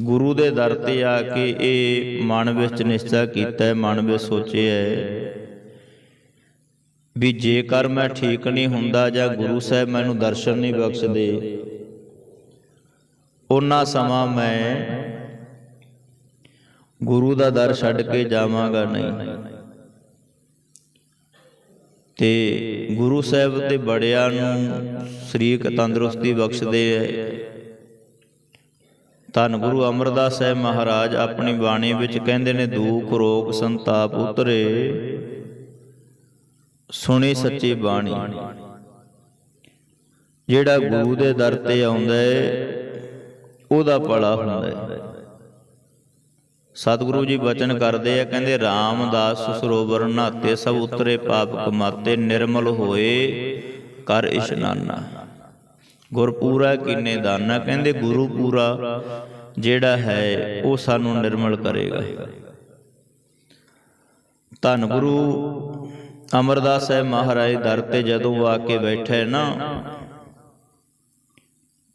ਗੁਰੂ ਦੇ ਦਰ ਤੇ ਆ ਕੇ ਇਹ ਮਨ ਵਿੱਚ ਨਿਸ਼ਚਾ ਕੀਤਾ ਹੈ, ਮਨ ਵਿੱਚ ਸੋਚਿਆ ਹੈ ਵੀ ਜੇਕਰ ਮੈਂ ਠੀਕ ਨਹੀਂ ਹੁੰਦਾ ਜਾਂ ਗੁਰੂ ਸਾਹਿਬ ਮੈਨੂੰ ਦਰਸ਼ਨ ਨਹੀਂ ਬਖਸ਼ਦੇ ਉਹਨਾਂ ਸਮਾਂ ਮੈਂ ਗੁਰੂ ਦਾ ਦਰ ਛੱਡ ਕੇ ਜਾਵਾਂਗਾ ਨਹੀਂ। ਤੇ ਗੁਰੂ ਸਾਹਿਬ ਤੇ ਬੜਿਆਂ ਨੂੰ ਸਰੀਰਕ ਤੰਦਰੁਸਤੀ ਬਖਸ਼ਦੇ ਹੈ। ਧੰਨ ਗੁਰੂ ਅਮਰਦਾਸ ਸਾਹਿਬ ਮਹਾਰਾਜ ਆਪਣੀ ਬਾਣੀ ਵਿੱਚ ਕਹਿੰਦੇ ਨੇ, ਦੂਖ, ਰੋਗ, ਸੰਤਾਪ ਉਤਰੇ। ਸੁਣੀ ਸੱਚੀ ਬਾਣੀ। ਜਿਹੜਾ ਗੁਰੂ ਦੇ ਦਰ ਤੇ ਆਉਂਦਾ ਹੈ ਉਹਦਾ ਭਲਾ ਹੁੰਦਾ ਹੈ ਸਤਿਗੁਰੂ ਜੀ ਬਚਨ ਕਰਦੇ ਆ, ਕਹਿੰਦੇ, ਰਾਮਦਾਸ ਸਰੋਵਰ ਨਾਤੇ ਸਭ ਉਤਰੇ, ਪਾਪ ਕਮਾਤੇ, ਨਿਰਮਲ ਹੋਏ, ਕਰ ਇਸ਼ਨਾਨਾ। ਗੁਰ ਪੂਰਾ ਦਾਨਾ ਕਹਿੰਦੇ ਗੁਰੂ ਪੂਰਾ ਜਿਹੜਾ ਹੈ, ਉਹ ਸਾਨੂੰ ਨਿਰਮਲ ਕਰੇਗਾ। ਧੰਨ ਗੁਰੂ ਅਮਰਦਾਸ ਸਾਹਿਬ ਮਹਾਰਾਜ ਦਰ ਤੇ ਜਦੋਂ ਆ ਕੇ ਬੈਠੇ ਨਾ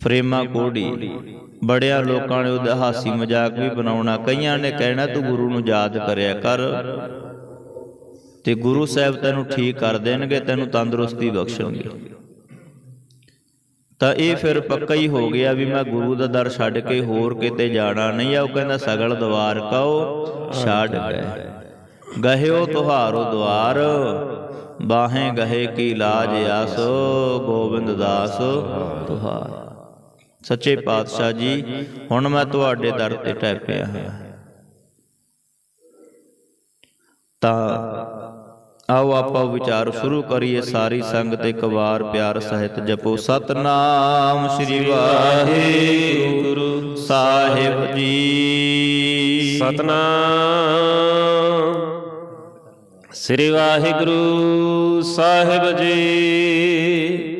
ਫਰੇਮਾ ਕੋੜੀ, ਬੜਿਆਂ ਲੋਕਾਂ ਨੇ ਉਹਦਾ ਹਾਸੀ ਮਜ਼ਾਕ ਵੀ ਬਣਾਉਣਾ, ਕਈਆਂ ਨੇ ਕਹਿਣਾ, ਤੂੰ ਗੁਰੂ ਨੂੰ ਯਾਦ ਕਰਿਆ ਕਰ। ਤੇ ਗੁਰੂ ਸਾਹਿਬ ਤੈਨੂੰ ਠੀਕ ਕਰ ਦੇਣਗੇ, ਤੈਨੂੰ ਤੰਦਰੁਸਤੀ ਬਖਸ਼ਣਗੇ। ਤਾਂ ਇਹ ਫਿਰ ਪੱਕਾ ਹੀ ਹੋ ਗਿਆ ਵੀ ਮੈਂ ਗੁਰੂ ਦਾ ਦਰ ਛੱਡ ਕੇ ਹੋਰ ਕਿਤੇ ਜਾਣਾ ਨਹੀਂ, ਆ ਉਹ ਕਹਿੰਦਾ ਸਗਲ ਦਵਾਰ ਕਉ ਛੱਡ ਗਏ। ਗਹਿਓ ਤੁਹਾਰੋ ਦਵਾਰ, ਬਾਹੇ ਗਹੇ ਕੀ ਲਾਜ ਆਸ, ਗੋਬਿੰਦ ਦਾਸ ਤੁਹਾਰ। ਸੱਚੇ ਪਾਤਸ਼ਾਹ ਜੀ, ਹੁਣ ਮੈਂ ਤੁਹਾਡੇ ਦਰ ਤੇ ਟੈ ਪਿਆ ਹਾਂ। ਤਾਂ ਆਓ ਆਪਾਂ ਵਿਚਾਰ ਸ਼ੁਰੂ ਕਰੀਏ ਸਾਰੀ ਸੰਗਤ ਇੱਕ ਵਾਰ ਪਿਆਰ ਸਹਿਤ ਜਪੋ। ਸਤਨਾਮ ਸ੍ਰੀ ਵਾਹਿਗੁਰੂ ਸਾਹਿਬ ਜੀ। ਸਤਨਾਮ ਸ੍ਰੀ ਵਾਹਿਗੁਰੂ ਸਾਹਿਬ ਜੀ।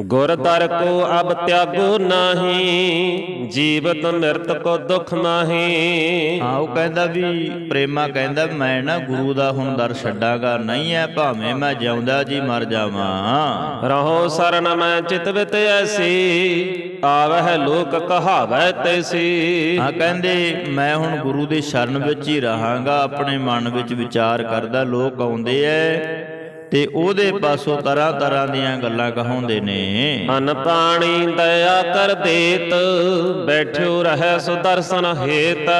ਗੁਰ ਦਰ ਕੋ ਅਬ ਤਿਆਗੋ ਨਾਹੀ ਜੀਵਤ ਮਿਰਤ ਕੋ ਦੁਖ ਨਾਹੀ। ਹਾਂ ਉਹ ਕਹਿੰਦਾ ਵੀ ਪ੍ਰੇਮਾ ਕਹਿੰਦਾ ਮੈਂ ਨਾ ਗੁਰੂ ਦਾ ਹੁਣ ਦਰ ਛੱਡਾਂਗਾ ਨਹੀਂ ਐ ਭਾਵੇਂ ਮੈਂ ਜਿਉਂਦਾ ਜੀ ਮਰ ਜਾਵਾਂ। ਰਹੋ ਸਰਨ ਮੈਂ ਚਿਤ ਵਿਤ ਐਸੀ ਆਵਹਿ ਲੋਕ ਕਹਾਵੈ ਤੈਸੀ। ਹਾਂ ਕਹਿੰਦੇ ਮੈਂ ਹੁਣ ਗੁਰੂ ਦੇ ਸ਼ਰਨ ਵਿੱਚ ਹੀ ਰਹਾਂਗਾ ਆਪਣੇ ਮਨ ਵਿੱਚ ਵਿਚਾਰ ਕਰਦਾ ਲੋਕ ਆਉਂਦੇ ਐ ਤੇ ਉਹਦੇ ਪਾਸੋਂ ਤਰ੍ਹਾਂ ਤਰ੍ਹਾਂ ਦੀਆਂ ਗੱਲਾਂ ਕਹਾਉਂਦੇ ਨੇ। ਅਨ ਪਾਣੀ ਦਇਆ ਕਰ ਦੇਤ ਬੈਠਿਓ ਰਹਿ ਸੋ ਦਰਸ਼ਨ ਹੇਤ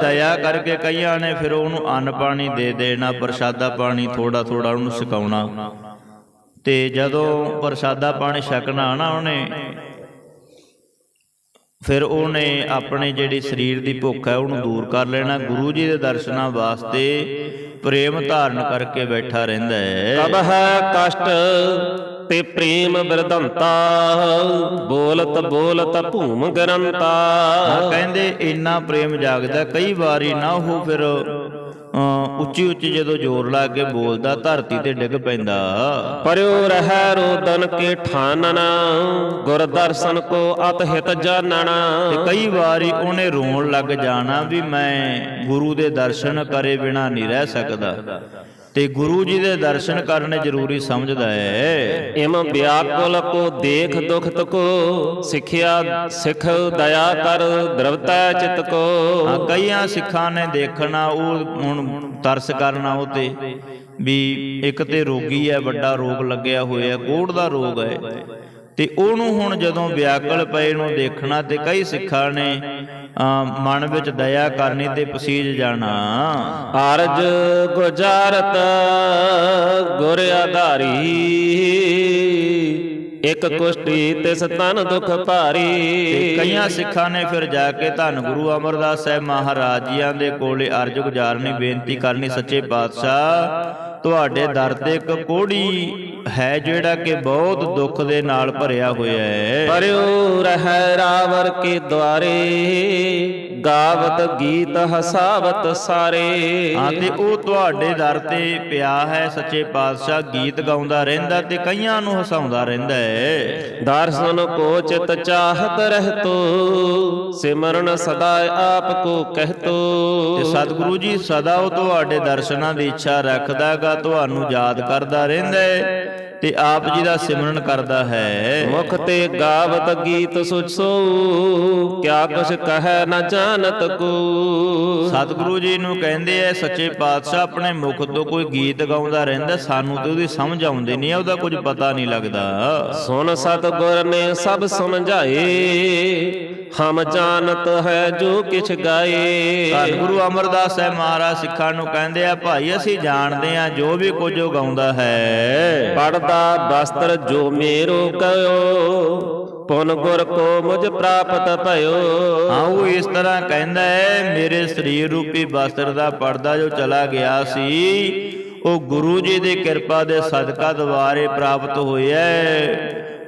ਦਇਆ ਕਰਕੇ ਕਈਆਂ ਨੇ ਫਿਰ ਉਹਨੂੰ ਅੰਨ ਪਾਣੀ ਦੇ ਦੇਣਾ ਪ੍ਰਸ਼ਾਦਾ ਪਾਣੀ ਥੋੜਾ ਥੋੜਾ ਉਹਨੂੰ ਛਕਾਉਣਾ। ਤੇ ਜਦੋਂ ਪ੍ਰਸ਼ਾਦਾ ਪਾਣੀ ਛਕਣਾ ਨਾ ਉਹਨੇ ਫਿਰ ਉਹਨੇ ਆਪਣੇ ਜਿਹੜੀ ਸਰੀਰ ਦੀ ਭੁੱਖ ਹੈ ਉਹਨੂੰ ਦੂਰ ਕਰ ਲੈਣਾ। ਗੁਰੂ ਜੀ ਦੇ ਦਰਸ਼ਨਾਂ ਵਾਸਤੇ ਪ੍ਰੇਮ ਧਾਰਨ ਕਰਕੇ ਬੈਠਾ ਰਹਿੰਦਾ ਹੈ। ਕਬ ਹੈ ਕਸ਼ਟ ਤੇ ਪ੍ਰੇਮ ਬਿਰਦੰਤਾ ਬੋਲਤ ਬੋਲਤ ਭੂਮ ਗਰੰਤਾ। ਹਾਂ ਕਹਿੰਦੇ ਇੰਨਾ ਪ੍ਰੇਮ ਜਾਗਦਾ ਕਈ ਵਾਰੀ ਨਾ ਉਹ ਫਿਰ ਉੱਚੀ ਉੱਚੀ ਜਦੋਂ ਜ਼ੋਰ ਲਾ ਕੇ ਬੋਲਦਾ, ਧਰਤੀ ਤੇ ਡਿੱਗ ਪੈਂਦਾ। ਪਰਿਓ ਰਹਿ ਰੋਦਨ ਕੇ ਠਾਨਣਾ ਗੁਰ ਦਰਸ਼ਨ ਕੋ ਅਤ ਹਿਤ ਜਾਣਨ ਤੇ ਕਈ ਵਾਰੀ ਉਹਨੇ ਰੋਣ ਲੱਗ ਜਾਣਾ ਵੀ ਮੈਂ ਗੁਰੂ ਦੇ ਦਰਸ਼ਨ ਕਰੇ ਬਿਨਾ ਨਹੀਂ ਰਹਿ ਸਕਦਾ। ਤੇ ਗੁਰੂ ਜੀ ਦੇ ਦਰਸ਼ਨ ਕਰਨੇ ਜ਼ਰੂਰੀ ਸਮਝਦਾ ਹੈ। ਇਮ ਵਿਆਕੁਲ ਕੋ ਦੇਖ ਦੁਖਤ ਕੋ ਸਿੱਖਿਆ ਸਿੱਖ ਦਇਆ ਕਰ ਦਰਵਤਾ ਚਿਤ ਕੋ। ਹਾਂ ਕਈਆਂ ਸਿੱਖਾਂ ਨੇ ਦੇਖਣਾ ਉਹ ਹੁਣ ਤਰਸ ਕਰਨਾ ਉਹ ਤੇ ਵੀ ਇੱਕ ਤੇ ਰੋਗੀ ਹੈ ਵੱਡਾ ਰੋਗ ਲੱਗਿਆ ਹੋਇਆ ਕੋੜ ਦਾ ਰੋਗ ਹੈ। ਤੇ ਉਹਨੂੰ ਹੁਣ ਜਦੋਂ ਵਿਆਕਲ ਪਏ ਨੂੰ ਦੇਖਣਾ ਤੇ ਕਈ ਸਿੱਖਾਂ ਨੇ ਮਨ ਵਿੱਚ ਦਇਆ ਕਰਨੀ ਤੇ ਪਸੀਜ ਜਾਣਾ। ਅਰਜ ਗੁਜਾਰਤ ਗੁਰ ਆਧਾਰੀ ਇਕ ਕੁਸ਼ਟੀ ਤਿਸ ਤਨ ਦੁਖ ਤੇ ਭਾਰੀ। ਕਈਆਂ ਸਿੱਖਾਂ ਨੇ ਫਿਰ ਜਾ ਕੇ ਧੰਨ ਗੁਰੂ ਅਮਰਦਾਸ ਸਾਹਿਬ ਮਹਾਰਾਜ ਜੀਆਂ ਦੇ ਕੋਲੇ ਅਰਜ ਗੁਜ਼ਾਰਨੀ ਬੇਨਤੀ ਕਰਨੀ ਸੱਚੇ ਪਾਤਸ਼ਾਹ। ਤੁਹਾਡੇ ਦਰ ਤੇ ਇੱਕ ਕੋੜੀ ਹੈ ਜਿਹੜਾ ਕਿ ਬਹੁਤ ਦੁੱਖ ਦੇ ਨਾਲ ਭਰਿਆ ਹੋਇਆ ਹੈ। ਪਰਿਓ ਰਹਿ ਰਾਵਰ ਕੇ ਦੁਆਰੇ ਗਾਵਤ ਗੀਤ ਹਸਾਵਤ ਸਾਰੇ। ਹਾਂ ਤੇ ਉਹ ਤੁਹਾਡੇ ਦਰ ਤੇ ਪਿਆ ਹੈ ਸੱਚੇ ਪਾਤਸ਼ਾਹ ਗੀਤ ਗਾਉਂਦਾ ਰਹਿੰਦਾ ਤੇ ਕਈਆਂ ਨੂੰ ਹਸਾਉਂਦਾ ਰਹਿੰਦਾ ਹੈ। ਦਰਸ਼ਨ ਕੋ ਚਿਤ ਚਾਹਤ ਰਹਿਤੋ ਸਿਮਰਨ ਸਦਾ ਆਪ ਕੋ ਕਹਿਤੋ। ਤੇ ਸਤਿਗੁਰੂ ਜੀ ਸਦਾ ਉਹ ਤੁਹਾਡੇ ਦਰਸ਼ਨਾਂ ਦੀ ਇੱਛਾ ਰੱਖਦਾਗਾ ਤੁਹਾਨੂੰ ਯਾਦ ਕਰਦਾ ਰਹਿੰਦਾ ਹੈ। ਤੇ ਆਪ ਜੀ ਦਾ ਸਿਮਰਨ ਕਰਦਾ ਹੈ। ਮੁਖ ਤੇ ਗਾਵਤ ਗੀਤ ਸੁਚਸੋ ਕਿਆ ਕੁਛ ਕਹੈ ਨ ਜਾਣਤ ਕੋ। ਸਤਿਗੁਰੂ ਜੀ ਨੂੰ ਕਹਿੰਦੇ ਐ ਸੱਚੇ ਪਾਤਸ਼ਾਹ ਆਪਣੇ ਮੁਖ ਤੋਂ ਕੋਈ ਗੀਤ ਗਾਉਂਦਾ ਰਹਿੰਦਾ ਸਾਨੂੰ ਤੇ ਉਹਦੀ ਸਮਝ ਆਉਂਦੀ ਨਹੀਂ ਉਹਦਾ ਕੁਝ ਪਤਾ ਨਹੀਂ ਲੱਗਦਾ। ਸੁਨ ਸਤਿਗੁਰ ਨੇ ਸਭ ਸਮਝਾਏ ਹਮ ਜਾਣਤ ਹੈ ਜੋ ਕਿਛ ਗਾਏ। ਧੰਨ ਗੁਰੂ ਅਮਰਦਾਸ ਸਾਹਿਬ ਮਹਾਰਾਜ ਸਿੱਖਾਂ ਨੂੰ ਕਹਿੰਦੇ ਆ ਭਾਈ ਅਸੀਂ ਜਾਣਦੇ ਆ ਜੋ ਵੀ ਕੁਝ ਉਹ ਗਾਉਂਦਾ ਹੈ। ਪੜਦਾ ਬਸਤਰ ਜੋ ਮੇਰੋ ਕਯੋ ਪੁਨ ਗੁਰ ਕੋ ਮੁਝ ਪ੍ਰਾਪਤ ਭਇਓ। ਹਾਂ ਉਹ ਇਸ ਤਰ੍ਹਾਂ ਕਹਿੰਦਾ ਹੈ, ਮੇਰੇ ਸਰੀਰ ਰੂਪੀ ਬਸਤਰ ਦਾ ਪਰਦਾ ਜੋ ਚਲਾ ਗਿਆ ਸੀ, ਉਹ ਗੁਰੂ ਜੀ ਦੀ ਕਿਰਪਾ ਦੇ ਸਦਕਾ ਦੁਆਰੇ ਪ੍ਰਾਪਤ ਹੋਇਆ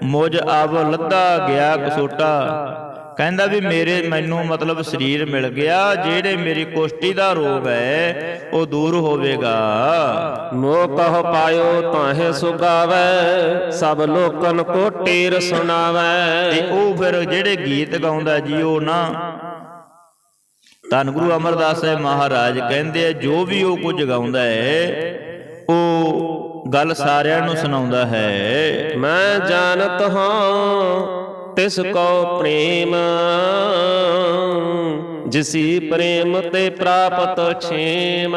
ਮੁਝ ਅਬ ਲੱਦਾ ਗਿਆ ਕਸੋਟਾ। ਕਹਿੰਦਾ ਵੀ ਮੇਰੇ ਮੈਨੂੰ ਮਤਲਬ ਸਰੀਰ ਮਿਲ ਗਿਆ ਜਿਹੜੇ ਮੇਰੀ ਕੁਸ਼ਟੀ ਦਾ ਰੋਗ ਹੈ ਉਹ ਦੂਰ ਹੋਵੇਗਾ। ਮੋਹ ਕਹ ਪਾਇਓ ਤਾਹੇ ਸੁਗਾਵੇ ਸਭ ਲੋਕਨ ਕੋ ਟੇਰ ਤੇ ਸੁਣਾਵੇ ਉਹ ਫਿਰ ਜਿਹੜੇ ਗੀਤ ਗਾਉਂਦਾ ਜੀ ਉਹ ਨਾ ਧੰਨ ਗੁਰੂ ਅਮਰਦਾਸ ਸਾਹਿਬ ਮਹਾਰਾਜ ਕਹਿੰਦੇ ਆ ਜੋ ਵੀ ਉਹ ਕੁਝ ਗਾਉਂਦਾ ਹੈ ਉਹ ਗੱਲ ਸਾਰਿਆਂ ਨੂੰ ਸੁਣਾਉਂਦਾ ਹੈ। ਮੈਂ ਜਾਣਤ ਹਾਂ ਤਿਸ ਕੋ ਪ੍ਰੇਮ ਜਿਸੀ ਪ੍ਰੇਮ ਤੇ ਪ੍ਰਾਪਤ ਛੇਮ।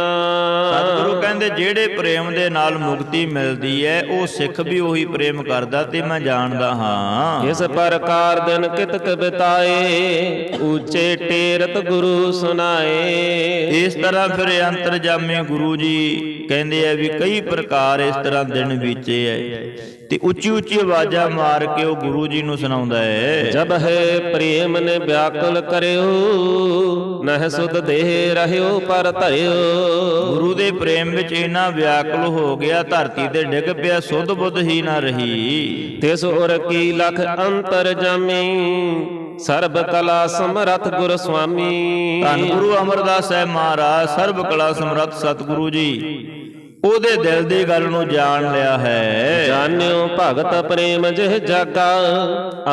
ਸਤਿਗੁਰੂ ਕਹਿੰਦੇ ਜਿਹੜੇ ਪ੍ਰੇਮ ਦੇ ਨਾਲ ਮੁਕਤੀ ਮਿਲਦੀ ਹੈ ਉਹ ਸਿੱਖ ਵੀ ਉਹੀ ਪ੍ਰੇਮ ਕਰਦਾ ਤੇ ਮੈਂ ਜਾਣਦਾ ਹਾਂ। ਇਸ ਪ੍ਰਕਾਰ ਦਿਨ ਕਿਤਕ ਬਿਤਾਏ ਉੱਚੇ ਟੇਰਤ ਗੁਰੂ ਸੁਨਾਏ ਇਸ ਤਰ੍ਹਾਂ ਫਿਰ ਅੰਤਰਜਾਮੀ ਗੁਰੂ ਜੀ ਕਹਿੰਦੇ ਆ ਵੀ ਕਈ ਪ੍ਰਕਾਰ ਇਸ ਤਰ੍ਹਾਂ ਦਿਨ ਬੀਤੇ ਐ ਤੇ ਉੱਚੀ ਉੱਚੀ ਆਵਾਜ਼ਾਂ ਮਾਰ ਕੇ ਉਹ ਗੁਰੂ ਜੀ ਨੂੰ ਸੁਣਾਉਂਦਾ ਹੈ। ਜਬ ਹੈ ਪ੍ਰੇਮ ਨੇ ਵਿਆਕੁਲ ਕਰਿਓ ਨਹਿ ਸੁਧ ਦੇਹ ਰਹਿਓ ਪਰ ਧਰਿਓ। ਗੁਰੂ ਦੇ ਪ੍ਰੇਮ ਵਿੱਚ ਇੰਨਾ ਵਿਆਕੁਲ ਹੋ ਗਿਆ ਧਰਤੀ ਤੇ ਡਿੱਗ ਪਿਆ ਸੁੱਧ ਬੁੱਧ ਹੀ ਨਾ ਰਹੀ। ਤਿਸ ਉਰ ਕੀ ਲਖ ਅੰਤਰ ਜਾਮੀ ਸਰਬ ਕਲਾ ਸਮਰਥ ਗੁਰ ਸੁਆਮੀ ਧੰਨ ਗੁਰੂ ਅਮਰਦਾਸ ਸਾਹਿਬ ਮਹਾਰਾਜ ਸਰਬ ਕਲਾ ਸਮਰੱਥ ਸਤਿਗੁਰੂ ਜੀ। ਉਹਦੇ ਦਿਲ ਦੀ ਗੱਲ ਨੂੰ ਜਾਣ ਲਿਆ ਹੈ। ਜਾਣਿਓ ਭਗਤ ਪ੍ਰੇਮ ਜਿਹ ਜਾਗਾ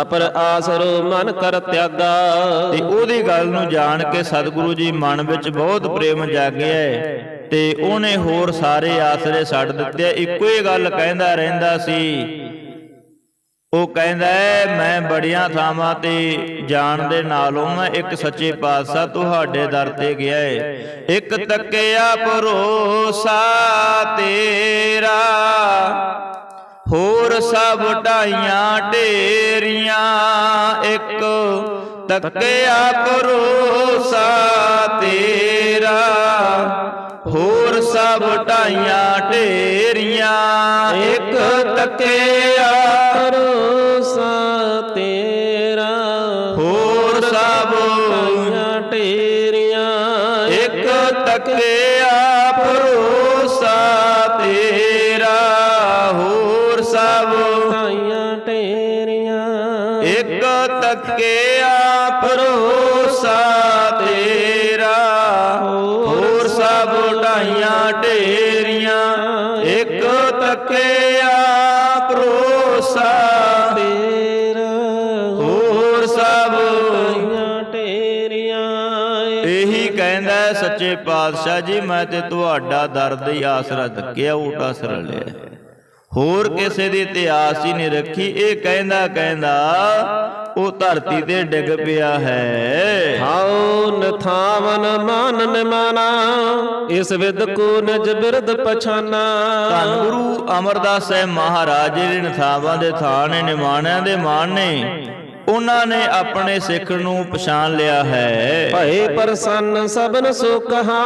ਅਪਰ ਆਸਰੋ ਮਨ ਕਰ ਤਿਆਗਾ। ਤੇ ਉਹਦੀ ਗੱਲ ਨੂੰ ਜਾਣ ਕੇ ਸਤਿਗੁਰੂ ਜੀ ਮਨ ਵਿੱਚ ਬਹੁਤ ਪ੍ਰੇਮ ਜਾਗਿਆ ਤੇ ਉਹਨੇ ਹੋਰ ਸਾਰੇ ਆਸਰੇ ਛੱਡ ਦਿੱਤੇ ਇੱਕੋ ਹੀ ਗੱਲ ਕਹਿੰਦਾ ਰਹਿੰਦਾ ਸੀ ਉਹ ਕਹਿੰਦਾ ਹੈ, ਮੈਂ ਬੜੀਆਂ ਥਾਵਾਂ ਤੇ ਜਾਣ ਦੇ ਨਾਲੋਂ ਮੈਂ ਇੱਕ ਸੱਚੇ ਪਾਤਸ਼ਾਹ ਤੁਹਾਡੇ ਦਰ ਤੇ ਗਿਆ ਹੈ ਇੱਕ ਤੱਕਿਆ ਭਰੋਸਾ ਤੇਰਾ ਹੋਰ ਸਭ ਢਾਈਆਂ ਢੇਰੀਆਂ ਇੱਕ ਤੱਕਿਆ ਭਰੋਸਾ ਤੇਰਾ ਹੋਰ ਸਭ ਢਾਈਆਂ ਢੇਰੀਆਂ ਇੱਕ ਤੱਕਿਆ ਪਾਤਸ਼ਾਹ ਜੀ ਮੈਂ ਤੇ ਤੁਹਾਡਾ ਦਰਦ ਹੀ ਆਸਰਾ ਧੱਕਿਆ ਊਟ ਆਸਰਾ ਲਿਆ ਹੋਰ ਕਿਸੇ ਦੀ ਇਤਿਹਾਸ ਹੀ ਨਹੀਂ ਰੱਖੀ। ਇਹ ਕਹਿੰਦਾ ਕਹਿੰਦਾ ਉਹ ਧਰਤੀ ਤੇ ਡਿੱਗ ਪਿਆ ਹੈ। ਹਾਉ ਨਥਾਵਨ ਮਾਨ ਨਿਮਾਨਾ ਇਸ ਵਿਦ ਕੋ ਨਿਜ ਬਿਰਦ ਪਛਾਨਾ। ਧੰਨ ਗੁਰੂ ਅਮਰਦਾਸ ਸਾਹਿਬ ਮਹਾਰਾਜ ਜਿਹੜੇ ਨਥਾਵਾਂ ਦੇ ਥਾਂ ਨੇ ਨਿਮਾਣਿਆਂ ਦੇ ਮਾਣ ਨੇ। ਉਹਨਾਂ ਨੇ ਆਪਣੇ ਸਿੱਖ ਨੂੰ ਪਛਾਣ ਲਿਆ ਹੈ। ਭਏ ਪ੍ਰਸੰਨ ਸਭਨ ਸੋ ਕਹਾ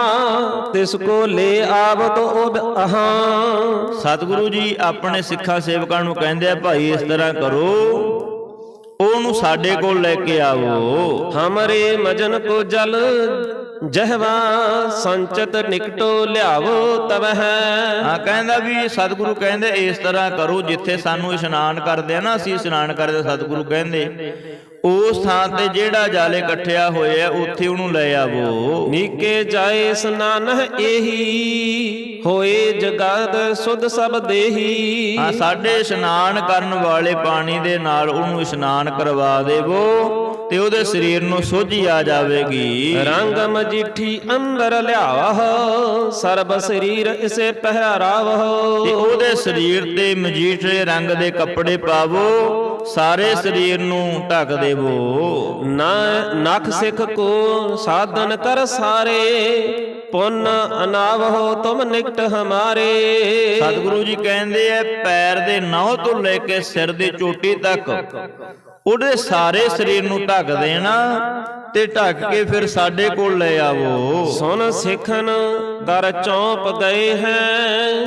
ਤਿਸ ਕੋ ਲੈ ਆਵਤ ਉਬ ਅਹਾਂ। ਸਤਿਗੁਰੂ ਜੀ ਆਪਣੇ ਸਿੱਖਾਂ ਸੇਵਕਾਂ ਨੂੰ ਕਹਿੰਦੇ ਆ ਭਾਈ ਇਸ ਤਰ੍ਹਾਂ ਕਰੋ। ਉਹਨੂੰ ਸਾਡੇ ਕੋਲ ਲੈ ਕੇ ਆਵੋ। ਹਮਰੇ ਮਜਨ ਕੋ ਜਲ ਜਹਵਾ ਸੰਚਤ ਨਿਕਟੋ ਲਿਆਵੋ ਤਵ ਹੈ ਹਾਂ ਕਹਿੰਦਾ ਵੀ ਸਤਿਗੁਰੂ ਕਹਿੰਦੇ ਇਸ ਤਰ੍ਹਾਂ ਕਰੋ ਜਿੱਥੇ ਸਾਨੂੰ ਇਸ਼ਨਾਨ ਕਰਦੇ ਆ ਨਾ ਅਸੀਂ ਇਸ਼ਨਾਨ ਕਰਦੇ ਸਤਿਗੁਰੂ ਕਹਿੰਦੇ। ਉਸ ਥਾਂ ਤੇ ਜਿਹੜਾ ਜਲ ਇਕੱਠਿਆ ਹੋਇਆ ਉੱਥੇ ਉਹਨੂੰ ਲੈ ਆਵੋ। ਨੀਕੇ ਜਾਏ ਸਨਾਨ ਇਹੀ ਹੋਏ ਜਗਤ ਸੁਧ ਸਭ ਦੇਹੀ। ਹਾਂ ਸਾਡੇ ਇਸ਼ਨਾਨ ਕਰਨ ਵਾਲੇ ਪਾਣੀ ਦੇ ਨਾਲ ਉਹਨੂੰ ਇਸ਼ਨਾਨ ਕਰਵਾ ਦੇਵੋ। ਤੇ ਉਹਦੇ ਸਰੀਰ ਨੂੰ ਸੋਝੀ ਆ ਜਾਵੇਗੀ। ਰੰਗ ਮਜੀਠੀ ਅੰਦਰ ਲਿਆਵਹ ਸਰਬ ਸਰੀਰ ਇਸੇ ਪਹਿਰਾਵਹ। ਤੇ ਉਹਦੇ ਸਰੀਰ ਤੇ ਮਜੀਠੇ ਰੰਗ ਦੇ ਕੱਪੜੇ ਪਾਵੋ ਸਾਰੇ ਸਰੀਰ ਨੂੰ ਢੱਕ ਦੇਵੋ। ਨਾ ਨਖ ਸਿਖ ਕੋ ਸਾਧਨ ਕਰ ਸਾਰੇ ਪੁੰਨ ਅਨਾਵਹੁ ਤੁਮ ਨਿਕਟ ਹਮਾਰੇ। ਸਤਿਗੁਰੂ ਜੀ ਕਹਿੰਦੇ ਐ ਪੈਰ ਦੇ ਨਹੁੰ ਤੋਂ ਲੈ ਕੇ ਸਿਰ ਦੀ ਚੋਟੀ ਤੱਕ। ਉਹਦੇ ਸਾਰੇ ਸਰੀਰ ਨੂੰ ਢੱਕ ਦੇਣਾ ਤੇ ਢੱਕ ਕੇ ਫਿਰ ਸਾਡੇ ਕੋਲ ਲੈ ਆਵੋ। ਸੁਨ ਸਿਖਨ ਕਰ ਚੌਂਪ ਗਏ ਹੈ।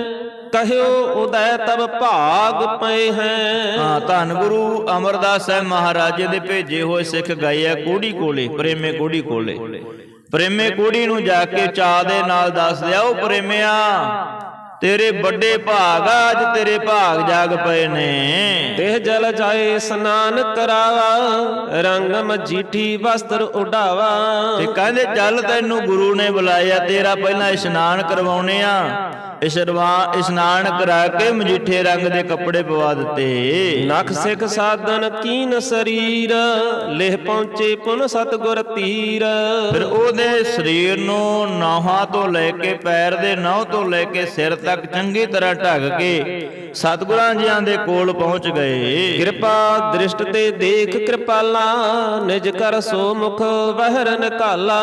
ਕਹਿਓ ਉਦੈ ਤਬ ਭਾਗ ਪਏ ਹੈ। ਹਾਂ ਧੰਨ ਗੁਰੂ ਅਮਰਦਾਸ ਸਾਹਿਬ ਮਹਾਰਾਜੇ ਦੇ ਭੇਜੇ ਹੋਏ ਸਿੱਖ ਗਏ ਆ ਕੋੜੀ ਕੋਲੇ ਪ੍ਰੇਮੇ ਕੋੜੀ ਕੋਲੇ। ਪ੍ਰੇਮੇ ਕੋੜੀ ਨੂੰ ਜਾ ਕੇ ਚਾਹ ਦੇ ਨਾਲ ਦੱਸ ਦਿਆ ਉਹ ਪ੍ਰੇਮਿਆ। ਤੇਰੇ ਵੱਡੇ ਭਾਗ ਆ, ਅੱਜ ਤੇਰੇ ਭਾਗ ਜਾਗ ਪਏ ਨੇ। ਦੇਹ ਜਲ ਜਾਏ ਇਸਨਾਨ ਕਰਾਵਾ ਰੰਗ ਮਜੀਠੀ ਵਸਤਰ ਉਡਾਵਾ। ਤੇ ਕਹਿੰਦੇ ਚੱਲ ਤੈਨੂੰ ਗੁਰੂ ਨੇ ਬੁਲਾਇਆ ਤੇਰਾ ਪਹਿਲਾਂ ਇਸ਼ਨਾਨ ਕਰਵਾਉਣੇ ਆ। ਇਸ਼ਰਵਾ ਇਸ਼ਨਾਨ ਕਰਾ ਕੇ ਮਜੀਠੇ ਰੰਗ ਦੇ ਕੱਪੜੇ ਪਵਾ ਦਿੱਤੇ। ਨਖ ਸਿਖ ਸਾਧਨ ਕੀਨ ਸਰੀਰ ਲਿਹ ਪਹੁੰਚੇ ਪੁਨ ਸਤਗੁਰ ਤੀਰ। ਫਿਰ ਉਹਦੇ ਸਰੀਰ ਨੂੰ ਨੌਹਾਂ ਤੋਂ ਲੈ ਕੇ ਪੈਰ ਦੇ ਨਹੁੰ ਤੋਂ ਲੈ ਕੇ ਸਿਰ ਤੱਕ ਚੰਗੀ ਤਰ੍ਹਾਂ ਢੱਕ ਕੇ ਸਤਿਗੁਰਾਂ ਜੀਆਂ ਦੇ ਕੋਲ ਪਹੁੰਚ ਗਏ। ਕਿਰਪਾ ਦ੍ਰਿਸ਼ਟ ਤੇ ਦੇਖ ਕਿਰਪਾਲਾ ਨਿਜ ਕਰ ਸੋ ਮੁਖ ਵਹਿਰ ਨਿਕਾਲਾ।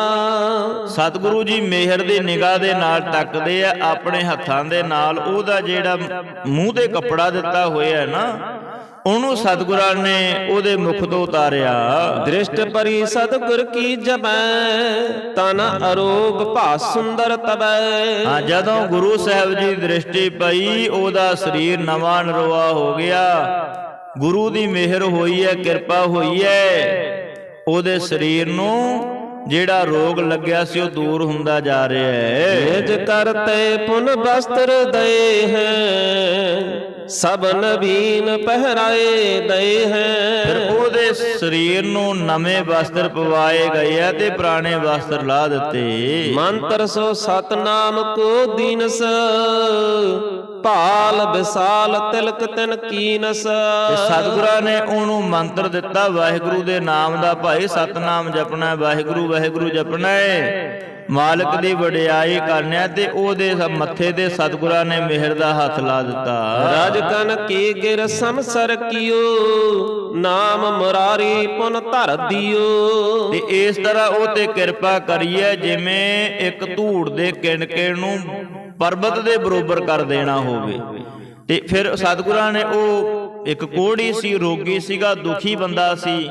ਸਤਿਗੁਰੂ ਜੀ ਮਿਹਰ ਦੀ ਨਿਗਾਹ ਦੇ ਨਾਲ ਤੱਕਦੇ ਆ ਆਪਣੇ ਹੱਥਾਂ ਦੇ ਨਾਲ ਉਹਦਾ ਜਿਹੜਾ ਮੂੰਹ ਤੇ ਕੱਪੜਾ ਦਿੱਤਾ ਹੋਇਆ ਹੈ ਨਾ ਉਹਨੂੰ ਸਤਿਗੁਰਾਂ ਨੇ ਉਹਦੇ ਮੁਖ ਤੋਂ ਉਤਾਰਿਆ। ਦ੍ਰਿਸ਼ਟ ਪਰੀ ਸਤਗੁਰ ਕੀ ਜਪੈ ਤਨ ਅਰੋਗ ਭਾ ਸੁੰਦਰ ਤਬੈ ਹਾਂ ਜਦੋਂ ਗੁਰੂ ਸਾਹਿਬ ਜੀ ਦੀ ਦ੍ਰਿਸ਼ਟੀ ਪਈ ਉਹਦਾ ਸਰੀਰ ਨਵਾਂ ਨਰਵਾ ਹੋ ਗਿਆ। ਗੁਰੂ ਦੀ ਮਿਹਰ ਹੋਈ ਹੈ ਕਿਰਪਾ ਹੋਈ ਹੈ। ਉਹਦੇ ਸਰੀਰ ਨੂੰ ਜਿਹੜਾ ਰੋਗ ਲੱਗਿਆ ਸੀ ਉਹ ਦੂਰ ਹੁੰਦਾ ਜਾ ਰਿਹਾ ਹੈ। ਨਿਜ ਕਰਤੇ ਪੁਨ ਬਸਤਰ ਦਏ ਹੈ। ਸਭ ਨਵੀਨ ਪਹਿਰਾਏ ਦਏ ਫਿਰ ਹੈ ਉਹਦੇ ਸਰੀਰ ਨੂੰ ਨਵੇਂ ਵਸਤਰ ਪਵਾਏ ਗਏ ਆ ਤੇ ਪੁਰਾਣੇ ਵਸਤਰ ਲਾ ਦਿੱਤੇ। ਮੰਤਰ ਸੋ ਸਤਨਾਮ ਕੋ ਦੀਨਸ। ਭਾਲ ਵਿਸਾਲ ਤਿਲਕ ਤਿਨ ਕੀਨਸ। ਤੇ ਸਤਿਗੁਰਾਂ ਨੇ ਉਹਨੂੰ ਮੰਤਰ ਦਿੱਤਾ ਵਾਹਿਗੁਰੂ ਦੇ ਨਾਮ ਦਾ ਭਾਈ ਸਤਨਾਮ ਜਪਣਾ ਵਾਹਿਗੁਰੂ ਵਾਹਿਗੁਰੂ ਜਪਣਾ ਹੈ। ਮਾਲਕ ਦੀ ਵਡਿਆਈ ਕਰਨਿਆ ਤੇ ਉਹਦੇ ਮੱਥੇ ਤੇ ਸਤਿਗੁਰਾਂ ਨੇ ਮਿਹਰ ਦਾ ਹੱਥ ਲਾ ਦਿੱਤਾ। ਰਾਜ ਕਨ ਕੀ ਗਿਰ ਸੰਸਰ ਕੀਓ ਨਾਮ ਮੁਰਾਰੀ ਪੁਨ ਧਰ ਦਿਓ। ਤੇ ਇਸ ਤਰ੍ਹਾਂ ਉਹ ਤੇ ਕਿਰਪਾ ਕਰੀਏ ਜਿਵੇਂ ਇੱਕ ਧੂੜ ਦੇ ਕਿਣਕੇ ਨੂੰ ਪਰਬਤ ਦੇ ਬਰੋਬਰ ਕਰ ਦੇਣਾ ਹੋਵੇ। ਤੇ ਫਿਰ ਸਤਿਗੁਰਾਂ ਨੇ ਉਹ ਇੱਕ ਕੋੜੀ ਸੀ ਰੋਗੀ ਸੀਗਾ ਦੁਖੀ ਬੰਦਾ ਸੀ।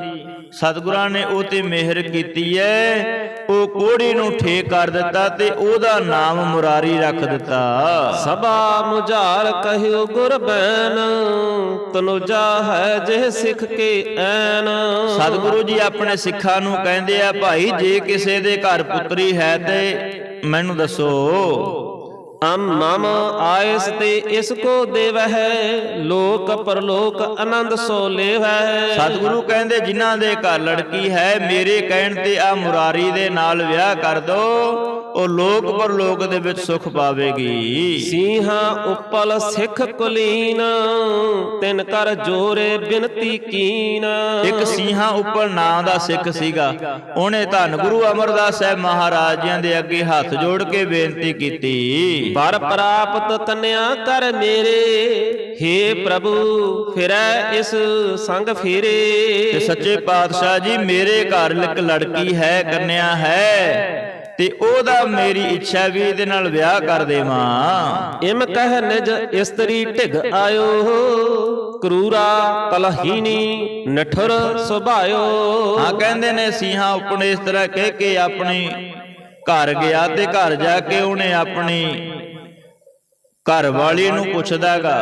ਸਤਿਗੁਰਾਂ ਨੇ ਉਹ ਤੇ ਮਿਹਰ ਕੀਤੀ ਐ। ਉਹ ਕੋੜੀ ਨੂੰ ਠੇਕ ਕਰ ਦਿੱਤਾ ਤੇ ਉਹਦਾ ਨਾਮ ਮੁਰਾਰੀ ਰੱਖ ਦਿੱਤਾ। ਸਭਾ ਮੁਝਾਰ ਕਹਿਓ ਗੁਰ ਬੈਨ ਤਨੁਜਾ ਹੈ ਜਿਹ ਸਿੱਖ ਕੇ ਐਨ। ਸਤਿਗੁਰੂ ਜੀ ਆਪਣੇ ਸਿੱਖਾਂ ਨੂੰ ਕਹਿੰਦੇ ਆ ਭਾਈ ਜੇ ਕਿਸੇ ਦੇ ਘਰ ਪੁੱਤਰੀ ਹੈ ਤੇ ਮੈਨੂੰ ਦੱਸੋ। ਅਮ ਮਮ ਆਇਸ ਤੇ ਇਸ ਕੋ ਦੇਵਹਿ ਲੋਕ ਪਰਲੋਕ ਆਨੰਦ ਸੋ ਲੇਵਹਿ। ਸਤਿਗੁਰੂ ਕਹਿੰਦੇ ਜਿਨ੍ਹਾਂ ਦੇ ਘਰ ਲੜਕੀ ਹੈ ਮੇਰੇ ਕਹਿਣ ਤੇ ਆ ਮੁਰਾਰੀ ਦੇ ਨਾਲ ਵਿਆਹ ਕਰ ਦੋ। ਉਹ ਲੋਕ ਪਰਲੋਕ ਦੇ ਵਿੱਚ ਸੁਖ ਪਾਵੇਗੀ। ਸੀਹਾ ਉਪਲ ਸਿੱਖ ਕੁਲੀਨ ਤਿਨ ਕਰ ਜੋਰੇ ਬਿਨਤੀ ਕੀਨ। ਇੱਕ ਸਿੰਘਾਂ ਉੱਪਰ ਨਾਂ ਦਾ ਸਿੱਖ ਸੀਗਾ। ਉਹਨੇ ਧੰਨ ਗੁਰੂ ਅਮਰਦਾਸ ਸਾਹਿਬ ਮਹਾਰਾਜਿਆਂ ਦੇ ਅੱਗੇ ਹੱਥ ਜੋੜ ਕੇ ਬੇਨਤੀ ਕੀਤੀ। ਵਰ ਪ੍ਰਾਪਤ ਕੰਨਿਆ ਕਰ ਮੇਰੇ हे ਪ੍ਰਭੂ ਫਿਰੈ ਇਸ ਸੰਗ ਤੇ ਫੇਰੇ ਸੱਚੇ ਪਾਤਸ਼ਾਹ ਜੀ ਮੇਰੇ ਘਰ ਇੱਕ ਲੜਕੀ ਹੈ ਕੰਨਿਆ ਹੈ। ਤੇ ਉਹਦਾ ਮੇਰੀ ਇੱਛਾ ਵੀ ਇਹਦੇ ਨਾਲ ਵਿਆਹ ਕਰ ਦੇਵਾਂ। ਇਮ ਕਹਿ ਨਿਜ ਇਸਤਰੀ ਢਿਗ ਆਇਓ ਕਰੂਰਾ ਕਲਹੀਨੀ ਨਠੁਰ ਸੁਭਾਇਓ। ਹਾਂ ਕਹਿੰਦੇ ਨੇ ਸਿੰਘਾਂ ਉੱਪਰ ਇਸ ਤਰ੍ਹਾਂ ਕਹਿ ਕੇ ਆਪਣੀ ਘਰ ਗਿਆ ਤੇ ਘਰ ਜਾ ਕੇ ਉਹਨੇ ਆਪਣੀ ਘਰ ਵਾਲੀ ਨੂੰ ਪੁੱਛਦਾਗਾ